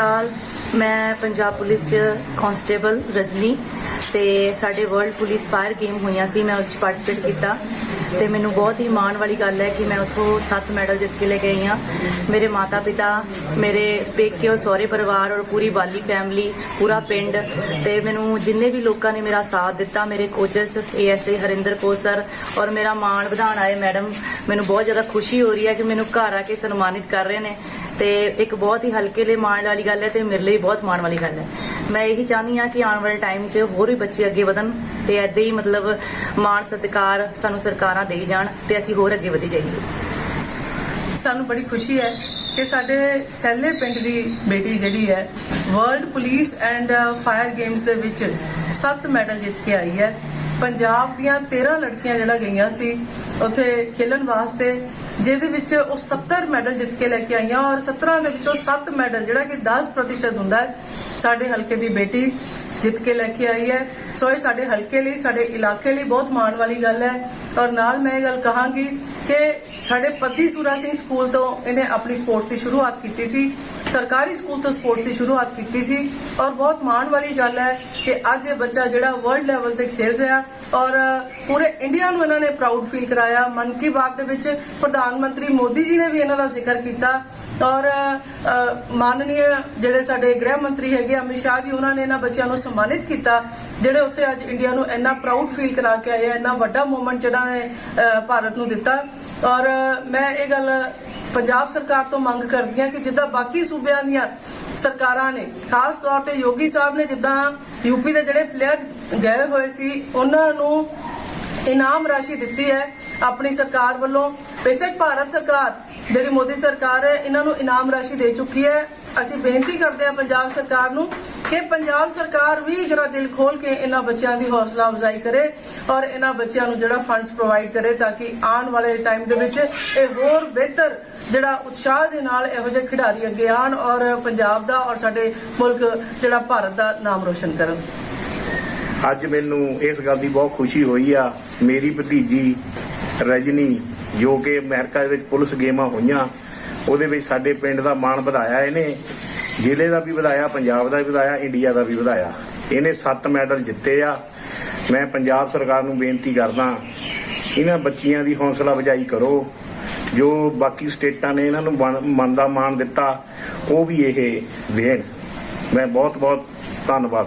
ਸ਼੍ਰੀ ਅਕਾਲ ਮੈਂ ਪੰਜਾਬ ਪੁਲਿਸ 'ਚ ਕਾਂਸਟੇਬਲ ਰਜਨੀ ਤੇ ਸਾਡੇ ਵਰਲਡ ਪੁਲਿਸ ਫਾਇਰ ਗੇਮ ਹੋਈਆਂ ਸੀ, ਮੈਂ ਉਸ 'ਚ ਪਾਰਟਿਸਿਪੇਟ ਕੀਤਾ। ਤੇ ਮੈਨੂੰ ਬਹੁਤ ਹੀ ਮਾਣ ਵਾਲੀ ਗੱਲ ਹੈ ਕਿ ਮੈਂ ਉੱਥੋਂ 7 ਮੈਡਲ ਜਿੱਤ ਕੇ ਲੈ ਕੇ ਆਈ ਹਾਂ। ਮੇਰੇ ਮਾਤਾ ਪਿਤਾ ਮੇਰੇ ਪੇਕੇ ਔਰ ਸਹੁਰੇ ਪਰਿਵਾਰ ਔਰ ਪੂਰੀ ਬਾਲੀ ਫੈਮਿਲੀ ਪੂਰਾ ਪਿੰਡ ਤੇ ਮੈਨੂੰ ਜਿੰਨੇ ਵੀ ਲੋਕਾਂ ਨੇ ਮੇਰਾ ਸਾਥ ਦਿੱਤਾ, ਮੇਰੇ coaches ASA Harinder Kaur sir ਔਰ ਮੇਰਾ ਮਾਣ ਵਧਾਉਣ ਆਏ ਮੈਡਮ, ਮੈਨੂੰ ਬਹੁਤ ਜ਼ਿਆਦਾ ਖੁਸ਼ੀ ਹੋ ਰਹੀ ਹੈ ਕਿ ਮੈਨੂੰ ਘਰ ਆ ਕੇ ਸਨਮਾਨਿਤ ਕਰ ਰਹੇ ਨੇ ਤੇ ਇੱਕ ਬਹੁਤ ਹੀ ਹਲਕੇ ਲਈ ਮਾਣ ਵਾਲੀ ਗੱਲ ਹੈ ਤੇ ਮੇਰੇ ਲਈ ਬਹੁਤ ਮਾਣ ਵਾਲੀ ਗੱਲ ਹੈ। ਮੈਂ ਇਹੀ ਚਾਹਨੀ ਆ ਕਿ ਆਉਣ ਵਾਲੇ ਟਾਈਮ 'ਚ ਹੋਰ ਵੀ ਬੱਚੇ ਅੱਗੇ ਵਧਣ ਤੇ ਐਦਾਂ ਹੀ ਮਤਲਬ ਮਾਣ ਸਤਿਕਾਰ ਸਾਨੂੰ ਸਰਕਾਰਾਂ ਦੇਈ ਜਾਣ ਤੇ ਅਸੀਂ ਹੋਰ ਅੱਗੇ ਵਧੀ ਜਾਈਏ। ਸਾਨੂੰ ਬੜੀ ਖੁਸ਼ੀ ਹੈ ਕਿ ਸਾਡੇ ਸੈਲੇ ਪਿੰਡ ਦੀ ਬੇਟੀ ਜਿਹੜੀ ਹੈ world police and fire games ਦੇ ਵਿੱਚ 7 ਮੈਡਲ ਜਿੱਤ ਕੇ ਆਈ ਹੈ। ਪੰਜਾਬ ਦੀਆਂ 13 ਲੜਕੀਆਂ ਜਿਹੜਾ ਗਈਆਂ ਸੀ, ਉੱਥੇ ਖੇਲਣ ਵਾਸਤੇ ਜਿਹਦੇ ਵਿੱਚ ਉਹ 70 ਮੈਡਲ ਜਿੱਤ ਕੇ ਲੈ ਕੇ ਆਈਆਂ ਔਰ 17 ਦੇ ਵਿੱਚੋਂ 7 ਮੈਡਲ, ਜਿਹੜਾ ਕਿ 10% ਹੁੰਦਾ ਹੈ, ਸਾਡੇ ਹਲਕੇ ਦੀ ਬੇਟੀ ਜਿੱਤ ਕੇ ਲੈ ਕੇ ਆਈ ਹੈ। ਸੋ ਇਹ ਸਾਡੇ ਹਲਕੇ ਲਈ, ਸਾਡੇ ਇਲਾਕੇ ਲਈ ਬਹੁਤ ਮਾਣ ਵਾਲੀ ਗੱਲ ਹੈ ਔਰ ਨਾਲ ਮੈਂ ਇਹ ਗੱਲ ਕਹਾਂਗੀ ਕਿ ਸਾਡੇ ਪਤੀ ਸੂਰਾ ਸਿੰਘ ਸਕੂਲ ਤੋਂ ਇਹਨੇ ਆਪਣੀ ਸਪੋਰਟਸ ਦੀ ਸ਼ੁਰੂਆਤ ਕੀਤੀ ਸੀ, ਸਰਕਾਰੀ ਸਕੂਲ ਤੋਂ ਸਪੋਰਟਸ ਦੀ ਸ਼ੁਰੂਆਤ ਕੀਤੀ ਸੀ ਔਰ ਬਹੁਤ ਮਾਣ ਵਾਲੀ ਗੱਲ ਹੈ ਕਿ ਅੱਜ ਇਹ ਬੱਚਾ ਜਿਹੜਾ ਵਰਲਡ ਲੈਵਲ ਤੇ ਖੇਡ ਰਿਹਾ ਔਰ ਪੂਰੇ ਇੰਡੀਆ ਨੂੰ ਇਹਨਾਂ ਨੇ ਪ੍ਰਾਊਡ ਫੀਲ ਕਰਾਇਆ। ਮਨ ਕੀ ਬਾਤ ਦੇ ਵਿੱਚ ਪ੍ਰਧਾਨ ਮੰਤਰੀ ਮੋਦੀ ਜੀ ਨੇ ਵੀ ਇਹਨਾਂ ਦਾ ਜ਼ਿਕਰ ਕੀਤਾ। ਔਰ ਮਾਨਨੀय ਜਿਹੜੇ ਸਾਡੇ ਗ੍ਰਹਿ ਮੰਤਰੀ ਹੈਗੇ ਅਮਿਤ ਸ਼ਾਹ ਜੀ, ਉਹਨਾਂ ਨੇ ਇਹਨਾਂ ਬੱਚਿਆਂ ਨੂੰ ਸਨਮਾਨਿਤ ਕੀਤਾ, ਜਿਹੜੇ ਉੱਤੇ ਅੱਜ ਇੰਡੀਆ ਨੂੰ ਇੰਨਾ ਪ੍ਰਾਊਡ ਫੀਲ ਕਰਾ ਕੇ ਆਏ ਇੰਨਾ ਵੱਡਾ ਮੂਵਮੈਂਟ ਜਿਹੜਾ ਨੇ ਭਾਰਤ ਨੂੰ ਦਿੱਤਾ। ਔਰ ਮੈਂ ਇਹ ਗੱਲ ਪੰਜਾਬ ਸਰਕਾਰ ਤੋਂ ਮੰਗ ਕਰਦੀ ਹਾਂ ਕਿ ਜਿੱਦਾਂ ਬਾਕੀ ਸੂਬਿਆਂ ਦੀਆਂ ਸਰਕਾਰਾਂ ਨੇ, ਖਾਸ ਤੌਰ ਤੇ ਯੋਗੀ ਸਾਹਿਬ ਨੇ ਜਿੱਦਾਂ ਯੂਪੀ ਦੇ ਜਿਹੜੇ ਪਲੇਅਰ ਗਏ ਹੋਏ ਸੀ, ਉਹਨਾਂ ਨੂੰ ਇਨਾਮ ਰਾਸ਼ੀ ਦਿੱਤੀ ਹੈ ਆਪਣੀ ਸਰਕਾਰ ਵੱਲੋਂ। ਬੇਸ਼ੱਕ ਭਾਰਤ ਸਰਕਾਰ ਜਿਹੜੀ ਮੋਦੀ ਸਰਕਾਰ ਹੈ, ਇਹਨਾਂ ਨੂੰ ਇਨਾਮ ਰਾਸ਼ੀ ਦੇ ਚੁੱਕੀ ਹੈ। ਅਸੀਂ ਬੇਨਤੀ ਕਰਦੇ ਹਾਂ ਪੰਜਾਬ ਸਰਕਾਰ ਨੂੰ ਕਿ ਪੰਜਾਬ ਸਰਕਾਰ ਵੀ ਜਰਾ ਦਿਲ ਖੋਲ ਕੇ ਇਹਨਾਂ ਬੱਚਿਆਂ ਦੀ ਹੌਸਲਾ ਅਫਜ਼ਾਈ ਕਰੇ ਔਰ ਇਹਨਾਂ ਬੱਚਿਆਂ ਨੂੰ ਜਿਹੜਾ ਫੰਡਸ ਪ੍ਰੋਵਾਈਡ ਕਰੇ ਤਾਂ ਕਿ ਆਉਣ ਵਾਲੇ ਟਾਈਮ ਦੇ ਵਿੱਚ ਇਹ ਹੋਰ ਬਿਹਤਰ ਜਿਹੜਾ ਉਤਸ਼ਾਹ ਦੇ ਨਾਲ ਇਹੋ ਜਿਹੇ ਖਿਡਾਰੀ ਅੱਗੇ ਆਉਣ ਔਰ ਪੰਜਾਬ ਦਾ ਔਰ ਸਾਡੇ ਮੁਲਕ ਜਿਹੜਾ ਭਾਰਤ ਦਾ ਨਾਮ ਰੋਸ਼ਨ ਕਰਨ। ਅੱਜ ਮੈਨੂੰ ਇਸ ਗੱਲ ਦੀ ਬਹੁਤ ਖੁਸ਼ੀ ਹੋਈ ਆ। ਮੇਰੀ ਭਤੀਜੀ ਰਜਨੀ, ਜੋ ਕਿ ਅਮਰੀਕਾ ਦੇ ਵਿੱਚ ਪੁਲਿਸ ਗੇਮਾਂ ਹੋਈਆਂ, ਉਹਦੇ ਵਿੱਚ ਸਾਡੇ ਪਿੰਡ ਦਾ ਮਾਣ ਵਧਾਇਆ ਇਹਨੇ। ਜ਼ਿਲ੍ਹੇ ਦਾ ਵੀ ਵਧਾਇਆ, ਪੰਜਾਬ ਦਾ ਵੀ ਵਧਾਇਆ, ਇੰਡੀਆ ਦਾ ਵੀ ਵਧਾਇਆ। ਇਹਨੇ 7 ਮੈਡਲ ਜਿੱਤੇ ਆ। ਮੈਂ ਪੰਜਾਬ ਸਰਕਾਰ ਨੂੰ ਬੇਨਤੀ ਕਰਦਾ, ਇਹਨਾਂ ਬੱਚੀਆਂ ਦੀ ਹੌਸਲਾ ਅਫਜ਼ਾਈ ਕਰੋ। ਜੋ ਬਾਕੀ ਸਟੇਟਾਂ ਨੇ ਇਹਨਾਂ ਨੂੰ ਬਣ- ਮਨ ਦਾ ਮਾਣ ਦਿੱਤਾ, ਉਹ ਵੀ ਇਹ ਦੇਣ ਮੈਂ ਬਹੁਤ ਬਹੁਤ ਧੰਨਵਾਦ।